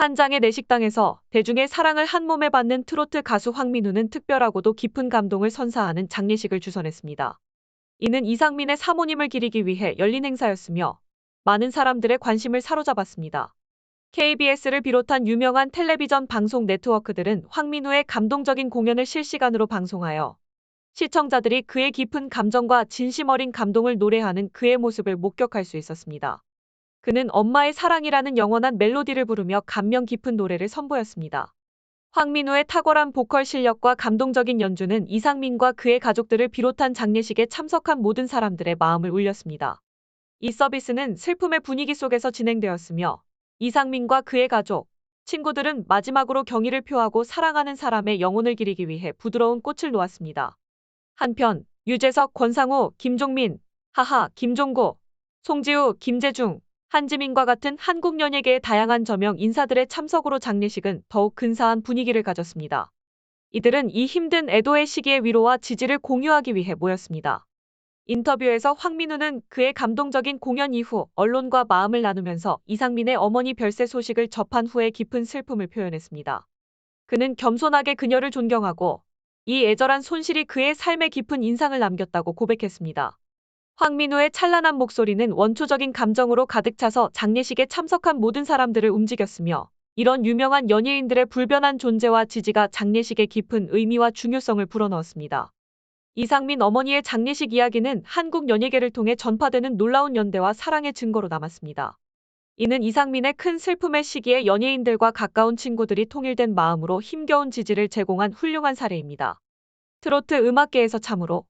한 장의 내식당에서 대중의 사랑을 한 몸에 받는 트로트 가수 황민우는 특별하고도 깊은 감동을 선사하는 장례식을 주선했습니다. 이는 이상민의 사모님을 기리기 위해 열린 행사였으며 많은 사람들의 관심을 사로잡았습니다. KBS를 비롯한 유명한 텔레비전 방송 네트워크들은 황민우의 감동적인 공연을 실시간으로 방송하여 시청자들이 그의 깊은 감정과 진심 어린 감동을 노래하는 그의 모습을 목격할 수 있었습니다. 그는 엄마의 사랑이라는 영원한 멜로디를 부르며 감명 깊은 노래를 선보였습니다. 황민우의 탁월한 보컬 실력과 감동적인 연주는 이상민과 그의 가족들을 비롯한 장례식에 참석한 모든 사람들의 마음을 울렸습니다. 이 서비스는 슬픔의 분위기 속에서 진행되었으며 이상민과 그의 가족, 친구들은 마지막으로 경의를 표하고 사랑하는 사람의 영혼을 기리기 위해 부드러운 꽃을 놓았습니다. 한편 유재석, 권상우, 김종민, 하하, 김종고, 송지우, 김재중, 한지민과 같은 한국 연예계의 다양한 저명 인사들의 참석으로 장례식은 더욱 근사한 분위기를 가졌습니다. 이들은 이 힘든 애도의 시기의 위로와 지지를 공유하기 위해 모였습니다. 인터뷰에서 황민우는 그의 감동적인 공연 이후 언론과 마음을 나누면서 이상민의 어머니 별세 소식을 접한 후에 깊은 슬픔을 표현했습니다. 그는 겸손하게 그녀를 존경하고 이 애절한 손실이 그의 삶에 깊은 인상을 남겼다고 고백했습니다. 황민우의 찬란한 목소리는 원초적인 감정으로 가득 차서 장례식에 참석한 모든 사람들을 움직였으며 이런 유명한 연예인들의 불변한 존재와 지지가 장례식의 깊은 의미와 중요성을 불어넣었습니다. 이상민 어머니의 장례식 이야기는 한국 연예계를 통해 전파되는 놀라운 연대와 사랑의 증거로 남았습니다. 이는 이상민의 큰 슬픔의 시기에 연예인들과 가까운 친구들이 통일된 마음으로 힘겨운 지지를 제공한 훌륭한 사례입니다. 트로트 음악계에서 참으로